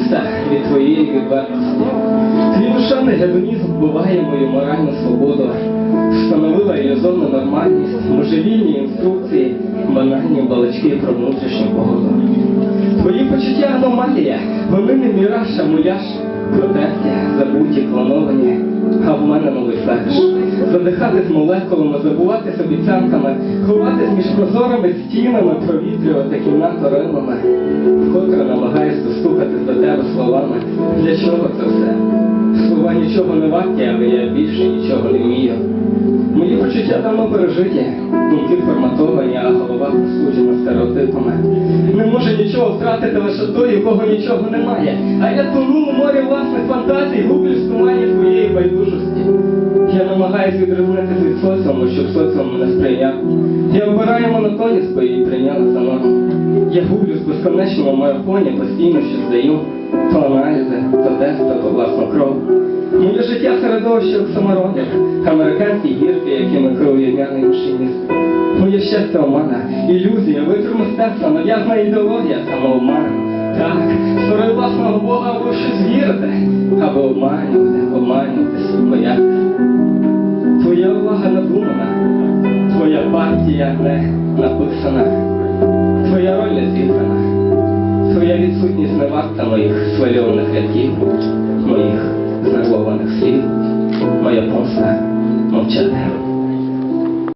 відволікся від твоєї відвертості. Твій душевний гедонізм вбиває мою моральну свободу, встановила ілюзорну нормальність, можевільні інструкції, банальні балачки про внутрішню погоду. Твої почуття аномалія, вони не міраж, а муляж, протерті, забуті, клоновані, а в мене новий фетиш. Задихатись молекулами, забуватись обіцянками, ховатись між прозорими стінами, провітрювати кімнату римами, вкотре намагаюсь достукатись до тебе словами. Для чого це все? Слова нічого не варті, але я більше нічого не вмію. Мої почуття давно пережиті, думки форматовані, а голова посуджена стереотипами. Не може нічого втратити лише той, у кого нічого немає. А я тону у морі власних фантазій, гублюсь в тумані твоєї байдужості. Я намагаюсь відрізнитися від соціуму, щоб соціум мене сприйняв. Я обираю монотоність, бо її прийняли за норму. Я гублюсь в безконечному марафоні, постійно що здаю то аналізи, то тести, то власну кров. Моє життя середовище оксаморонів, американські гірки, якими керує в'яний машиніст. Моє щастя омана, ілюзія, витвір мистецтва, нав'язна ідеологія, самообман. Так, створив власного Бога, або щось вірите, або обманювати, обманюватись, боятися. Твоя увага надумана, твоя партія не написана, не зіграна, твоя відсутність не варта моїх свальованих рядків, моїх знервованих слів, моя помста мовчати.